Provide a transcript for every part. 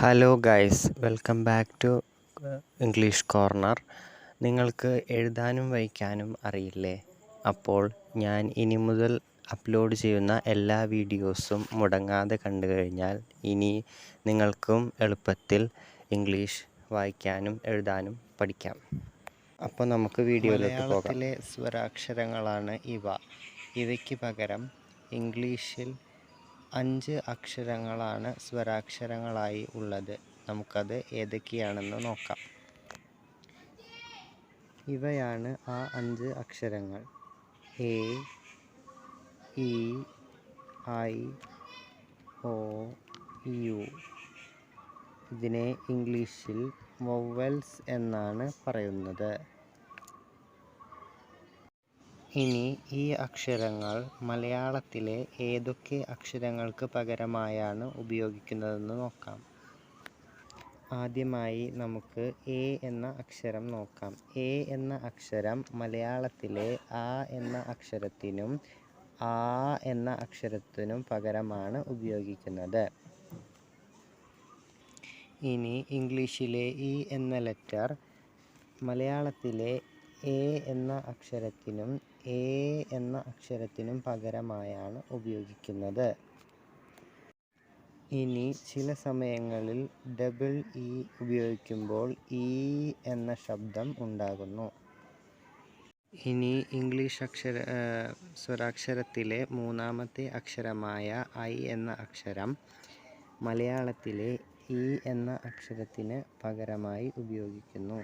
Hello guys welcome back to English corner നിങ്ങൾക്ക് എഴുതാനും വായിക്കാനും അറിയില്ലേ? അപ്പോൾ ഞാൻ ഇനി മുതൽ അപ്ലോഡ് ചെയ്യുന്ന എല്ലാ വീഡിയോസും മുടങ്ങാതെ കണ്ടു കഴിഞ്ഞാൽ ഇനി നിങ്ങൾക്കും എളുപ്പത്തിൽ ഇംഗ്ലീഷ് വായിക്കാനും എഴുതാനും പഠിക്കാം. അപ്പോൾ നമുക്ക് വീഡിയോയിലേക്ക് പോകാം. സ്വരാക്ഷരങ്ങളാണ് ഇവ. ഇവയ്ക്ക് പകരം ഇംഗ്ലീഷിൽ അഞ്ച് അക്ഷരങ്ങളാണ് സ്വരാക്ഷരങ്ങളായി ഉള്ളത്. നമുക്കത് ഏതൊക്കെയാണെന്ന് നോക്കാം. ഇവയാണ് ആ അഞ്ച് അക്ഷരങ്ങൾ. A E I O U. ഇതിനെ ഇംഗ്ലീഷിൽ വൊവൽസ് എന്നാണ് പറയുന്നത്. ഇനി ഈ അക്ഷരങ്ങൾ മലയാളത്തിലെ ഏതൊക്കെ അക്ഷരങ്ങൾക്ക് പകരമായാണ് ഉപയോഗിക്കുന്നതെന്ന് നോക്കാം. ആദ്യമായി നമുക്ക് എ എന്ന അക്ഷരം നോക്കാം. എ എന്ന അക്ഷരം മലയാളത്തിലെ ആ എന്ന അക്ഷരത്തിനും ആ എന്ന അക്ഷരത്തിനും പകരമാണ് ഉപയോഗിക്കുന്നത്. ഇനി ഇംഗ്ലീഷിലെ ഇ എന്ന ലെറ്റർ മലയാളത്തിലെ എ എന്ന അക്ഷരത്തിനും എ എന്ന അക്ഷരത്തിനും പകരമായാണ് ഉപയോഗിക്കുന്നത്. ഇനി ചില സമയങ്ങളിൽ ഡബിൾ ഇ ഉപയോഗിക്കുമ്പോൾ ഇ എന്ന ശബ്ദം ഉണ്ടാകുന്നു. ഇനി ഇംഗ്ലീഷ് അക്ഷര സ്വരാക്ഷരത്തിലെ മൂന്നാമത്തെ അക്ഷരമായ ഐ എന്ന അക്ഷരം മലയാളത്തിലെ ഇ എന്ന അക്ഷരത്തിന് പകരമായി ഉപയോഗിക്കുന്നു.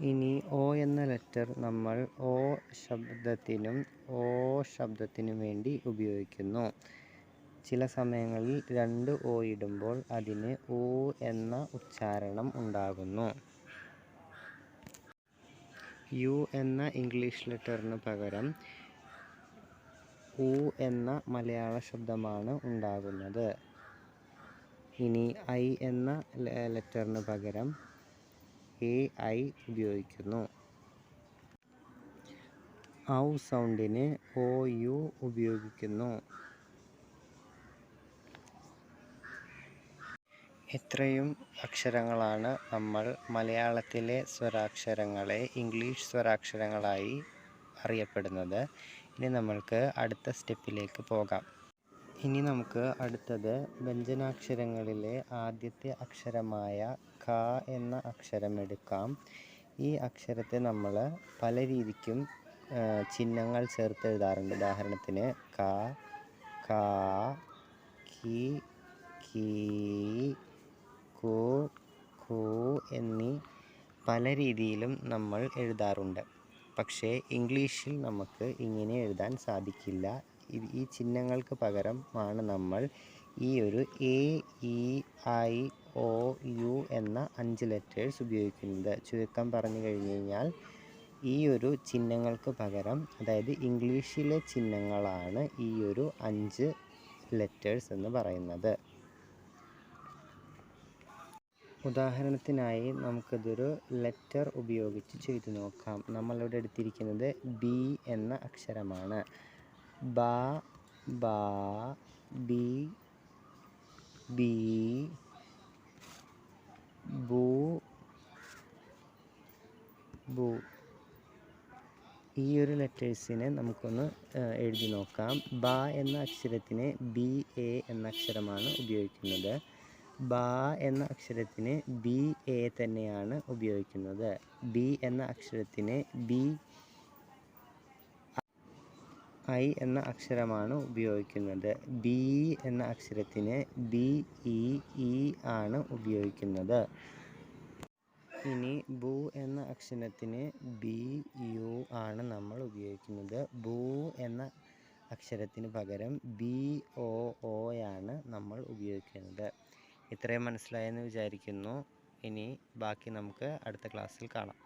ഇനി ഓ എന്ന ലെറ്റർ നമ്മൾ ഓ ശബ്ദത്തിനും ഓ ശബ്ദത്തിനും വേണ്ടി ഉപയോഗിക്കുന്നു. ചില സമയങ്ങളിൽ രണ്ട് ഓ ഇടുമ്പോൾ അതിന് ഊ എന്ന ഉച്ചാരണം ഉണ്ടാകുന്നു. യു എന്ന ഇംഗ്ലീഷ് ലെറ്ററിന് പകരം ഊ എന്ന മലയാള ശബ്ദമാണ് ഉണ്ടാകുന്നത്. ഇനി ഐ എന്ന ലെറ്ററിന് പകരം എ ഐ ഉപയോഗിക്കുന്നു. ഔ സൗണ്ടിന് ഒ യു ഉപയോഗിക്കുന്നു. ഇത്രയും അക്ഷരങ്ങളാണ് നമ്മൾ മലയാളത്തിലെ സ്വരാക്ഷരങ്ങളെ ഇംഗ്ലീഷ് സ്വരാക്ഷരങ്ങളായി അറിയപ്പെടുന്നത്. ഇനി നമ്മൾക്ക് അടുത്ത സ്റ്റെപ്പിലേക്ക് പോകാം. ഇനി നമുക്ക് അടുത്തത് വ്യഞ്ജനാക്ഷരങ്ങളിലെ ആദ്യത്തെ അക്ഷരമായ ക എന്ന അക്ഷരം എടുക്കാം ഈ അക്ഷരത്തെ നമ്മൾ പല രീതിക്കും ചിഹ്നങ്ങൾ ചേർത്ത് എഴുതാറുണ്ട്. ഉദാഹരണത്തിന് ക കാ കി കീ കു കു എന്നീ പല രീതിയിലും നമ്മൾ എഴുതാറുണ്ട്. പക്ഷേ ഇംഗ്ലീഷിൽ നമുക്ക് ഇങ്ങനെ എഴുതാൻ സാധിക്കില്ല. ഈ ചിഹ്നങ്ങൾക്ക് പകരമാണ് നമ്മൾ ഈ ഒരു A E I O U എന്ന അഞ്ച് ലെറ്റേഴ്സ് ഉപയോഗിക്കുന്നത്. ചുരുക്കം പറഞ്ഞു കഴിഞ്ഞു കഴിഞ്ഞാൽ ഈ ഒരു ചിഹ്നങ്ങൾക്ക് പകരം അതായത് ഇംഗ്ലീഷിലെ ചിഹ്നങ്ങളാണ് ഈ ഒരു അഞ്ച് ലെറ്റേഴ്സ് എന്ന് പറയുന്നത്. ഉദാഹരണത്തിനായി നമുക്കിതൊരു ലെറ്റർ ഉപയോഗിച്ച് ചെയ്തു നോക്കാം. നമ്മളിവിടെ എടുത്തിരിക്കുന്നത് ബി എന്ന അക്ഷരമാണ്. ബ ബ ബി ബി ബു ബു. ഈ ഒരു ലെറ്റേഴ്സിനെ നമുക്കൊന്ന് എഴുതി നോക്കാം. ബ എന്ന അക്ഷരത്തിന് ബി എ എന്ന അക്ഷരമാണ് ഉപയോഗിക്കുന്നത്. ബ എന്ന അക്ഷരത്തിന് ബി എ തന്നെയാണ് ഉപയോഗിക്കുന്നത്. ബി എന്ന അക്ഷരത്തിന് ബി ഐ എന്ന അക്ഷരമാണ് ഉപയോഗിക്കുന്നത്. ബി എന്ന അക്ഷരത്തിന് ബി ഇ ഇ ആണ് ഉപയോഗിക്കുന്നത്. ഇനി ബു എന്ന അക്ഷരത്തിന് ബി യു ആണ് നമ്മൾ ഉപയോഗിക്കുന്നത്. ബു എന്ന അക്ഷരത്തിന് പകരം ബി ഒ ആണ് നമ്മൾ ഉപയോഗിക്കുന്നത്. ഇത്രയും മനസ്സിലായെന്ന് വിചാരിക്കുന്നു. ഇനി ബാക്കി നമുക്ക് അടുത്ത ക്ലാസ്സിൽ കാണാം.